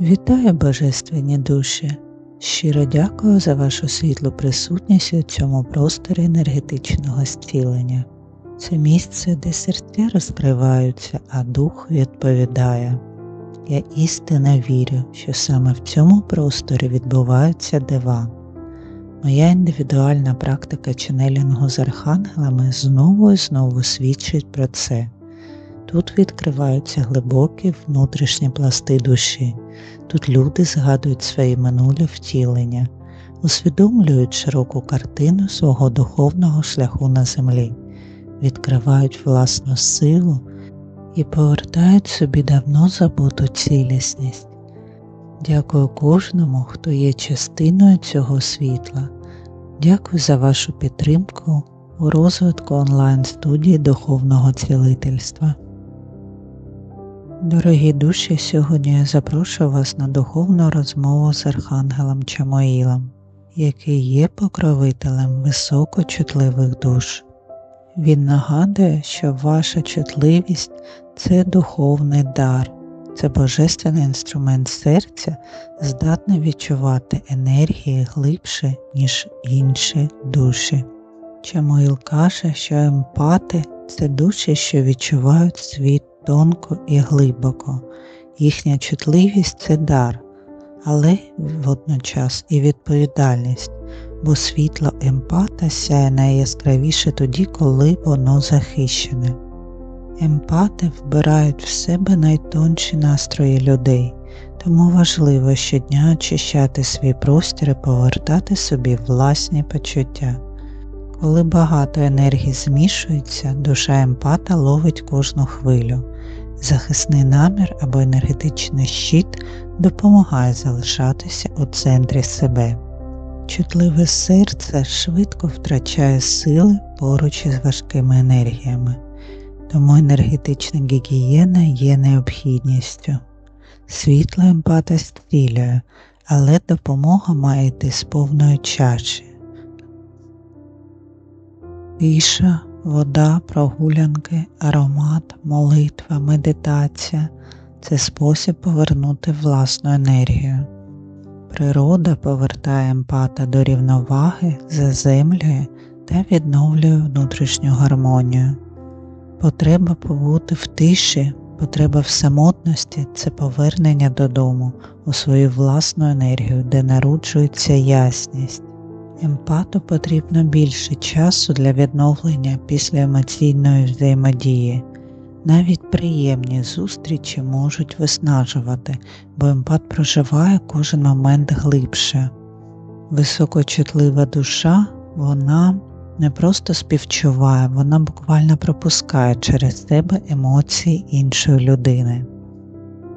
Вітаю божественні душі! Щиро дякую за вашу світлу присутність у цьому просторі енергетичного зцілення. Це місце, де серця розкриваються, а дух відповідає. Я істинно вірю, що саме в цьому просторі відбуваються дива. Моя індивідуальна практика ченелінгу з архангелами знову і знову свідчить про це. Тут відкриваються глибокі внутрішні пласти душі, тут люди згадують свої минулі втілення, усвідомлюють широку картину свого духовного шляху на землі, відкривають власну силу і повертають собі давно забуту цілісність. Дякую кожному, хто є частиною цього світла. Дякую за вашу підтримку у розвитку онлайн-студії духовного цілительства. Дорогі душі, сьогодні я запрошую вас на духовну розмову з Архангелом Чамоїлом, який є покровителем високочутливих душ. Він нагадує, що ваша чутливість це духовний дар, це божественний інструмент серця, здатний відчувати енергії глибше, ніж інші душі. Чамоїл каже, що емпати це душі, що відчувають світ тонко і глибоко. Їхня чутливість це дар, але водночас і відповідальність, бо світло емпата сяє найяскравіше тоді, коли воно захищене. Емпати вбирають в себе найтонші настрої людей, тому важливо щодня очищати свій простір і повертати собі власні почуття. Коли багато енергії змішується, душа емпата ловить кожну хвилю. Захисний намір або енергетичний щит допомагає залишатися у центрі себе. Чутливе серце швидко втрачає сили поруч із важкими енергіями, тому енергетична гігієна є необхідністю. Світло емпата стріляє, але допомога має йти з повної чаші. Тиша, вода, прогулянки, аромат, молитва, медитація це спосіб повернути власну енергію. Природа повертає емпата до рівноваги, заземлює та відновлює внутрішню гармонію. Потреба побути в тиші, потреба в самотності це повернення додому у свою власну енергію, де народжується ясність. Емпату потрібно більше часу для відновлення після емоційної взаємодії. Навіть приємні зустрічі можуть виснажувати, бо емпат проживає кожен момент глибше. Високочутлива душа, вона не просто співчуває, вона буквально пропускає через себе емоції іншої людини.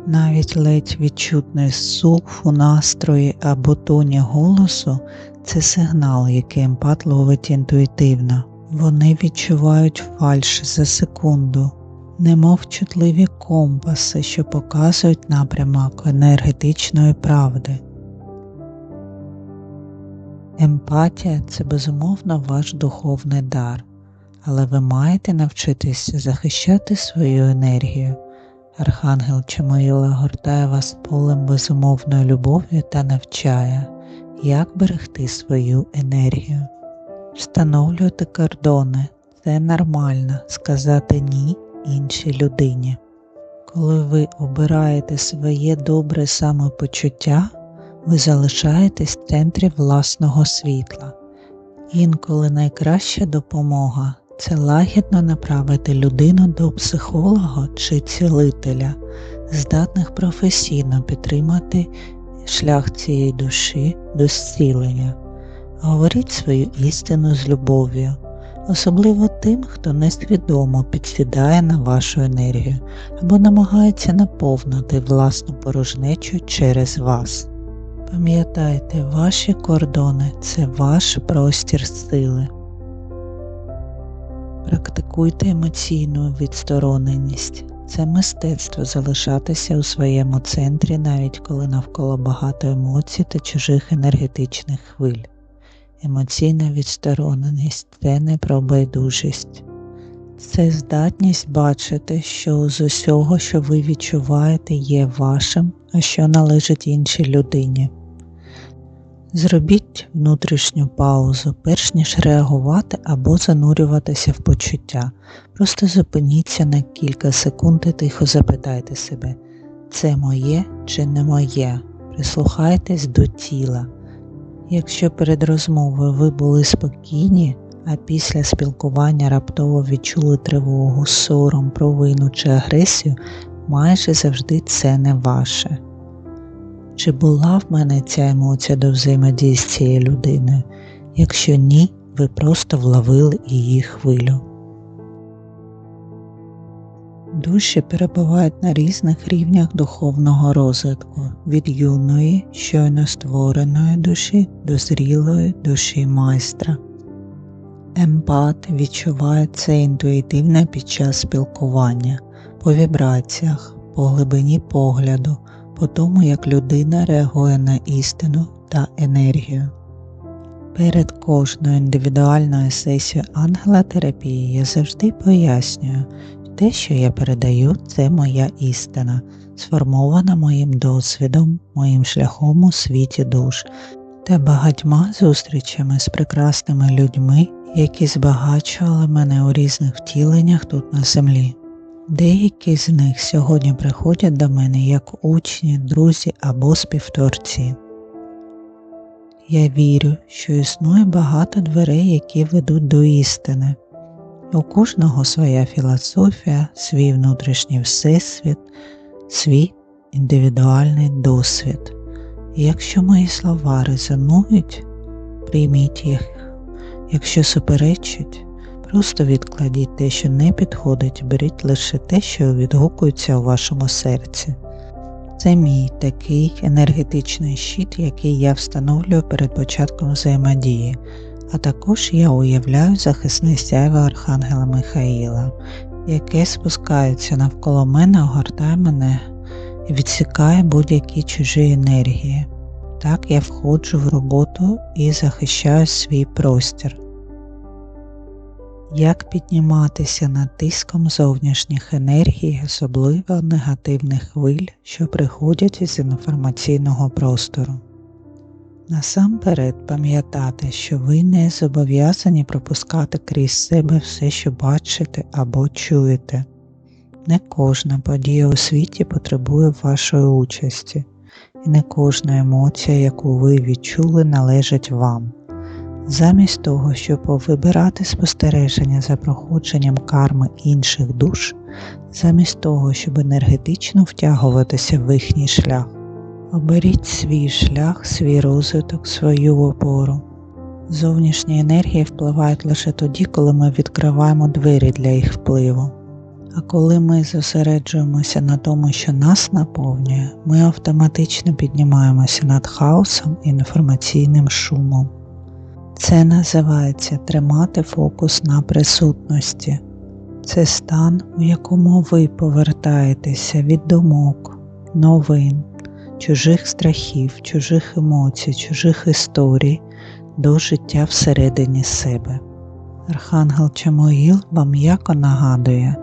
Навіть ледь відчутний сух у настрої або тоні голосу це сигнал, який емпат ловить інтуїтивно. Вони відчувають фальш за секунду, немов чутливі компаси, що показують напрямок енергетичної правди. Емпатія це безумовно ваш духовний дар, але ви маєте навчитись захищати свою енергію. Архангел Чамоїла гортає вас полем безумовної любові та навчає, як берегти свою енергію. Встановлюйте кордони, це нормально сказати ні іншій людині. Коли ви обираєте своє добре самопочуття, ви залишаєтесь в центрі власного світла. Інколи найкраща допомога це лагідно направити людину до психолога чи цілителя, здатних професійно підтримати шлях цієї душі до зцілення. Говоріть свою істину з любов'ю, особливо тим, хто несвідомо підсідає на вашу енергію або намагається наповнити власну порожнечу через вас. Пам'ятайте, ваші кордони це ваш простір сили. Практикуйте емоційну відстороненість. Це мистецтво залишатися у своєму центрі, навіть коли навколо багато емоцій та чужих енергетичних хвиль. Емоційна відстороненість це не про байдужість, це здатність бачити, що з усього, що ви відчуваєте, є вашим а що належить іншій людині. Зробіть внутрішню паузу, перш ніж реагувати або занурюватися в почуття. Просто зупиніться на кілька секунд і тихо запитайте себе, це моє чи не моє. Прислухайтесь до тіла. Якщо перед розмовою ви були спокійні, а після спілкування раптово відчули тривогу, сором, провину чи агресію, майже завжди це не ваше. Чи була в мене ця емоція до взаємодії з цією людиною? Якщо ні, ви просто вловили її хвилю. Душі перебувають на різних рівнях духовного розвитку від юної, щойно створеної душі до зрілої душі майстра. Емпат відчуває це інтуїтивно під час спілкування, по вібраціях, по глибині погляду, по тому, як людина реагує на істину та енергію. Перед кожною індивідуальною сесією ангелотерапії я завжди пояснюю, те, що я передаю, це моя істина, сформована моїм досвідом, моїм шляхом у світі душ та багатьма зустрічами з прекрасними людьми, які збагачували мене у різних втіленнях тут на землі. Деякі з них сьогодні приходять до мене як учні, друзі або співтворці. Я вірю, що існує багато дверей, які ведуть до істини. У кожного своя філософія, свій внутрішній всесвіт, свій індивідуальний досвід. І якщо мої слова резонують, прийміть їх, якщо суперечать, просто відкладіть те, що не підходить, беріть лише те, що відгукується у вашому серці. Це мій такий енергетичний щит, який я встановлюю перед початком взаємодії а також я уявляю захисне сяйво Архангела Михаїла, яке спускається навколо мене, огортає мене і відсікає будь-які чужі енергії. Так я входжу в роботу і захищаю свій простір. Як підніматися над тиском зовнішніх енергій, особливо негативних хвиль, що приходять із інформаційного простору? Насамперед пам'ятати, що ви не зобов'язані пропускати крізь себе все, що бачите або чуєте. Не кожна подія у світі потребує вашої участі, і не кожна емоція, яку ви відчули, належить вам. Замість того, щоб вибирати спостереження за проходженням карми інших душ, замість того, щоб енергетично втягуватися в їхній шлях, Оберіть свій шлях, свій розвиток, свою опору. Зовнішні енергії впливають лише тоді, коли ми відкриваємо двері для їх впливу. А коли ми зосереджуємося на тому, що нас наповнює, ми автоматично піднімаємося над хаосом і інформаційним шумом. Це називається тримати фокус на присутності. Це стан, у якому ви повертаєтеся від думок, новин чужих страхів, чужих емоцій, чужих історій до життя всередині себе. Архангел Чамоїл вам м'яко нагадує,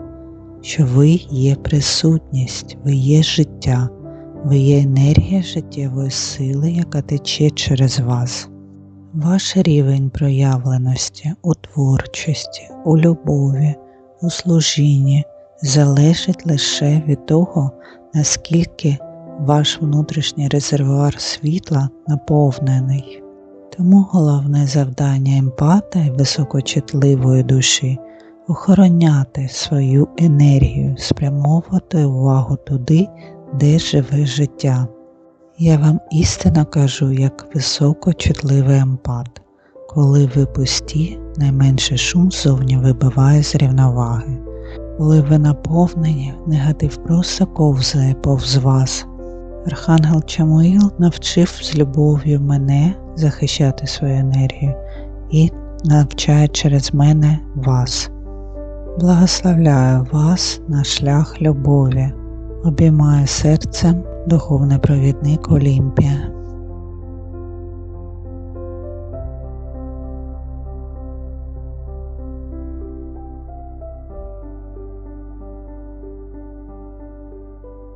що ви є присутність, ви є життя, ви є енергія життєвої сили, яка тече через вас. Ваш рівень проявленості у творчості, у любові, у служінні залежить лише від того, наскільки ваш внутрішній резервуар світла наповнений. Тому головне завдання емпата і високочутливої душі охороняти свою енергію, спрямовувати увагу туди, де живе життя. Я вам істинно кажу, як високочутливий емпат. Коли ви пусті, найменший шум зовні вибиває з рівноваги. Коли ви наповнені, негатив просто ковзає повз вас. Архангел Чамуїл навчив з любов'ю мене захищати свою енергію і навчає через мене вас. Благословляю вас на шлях любові, обіймаю серцем духовний провідник Олімпія.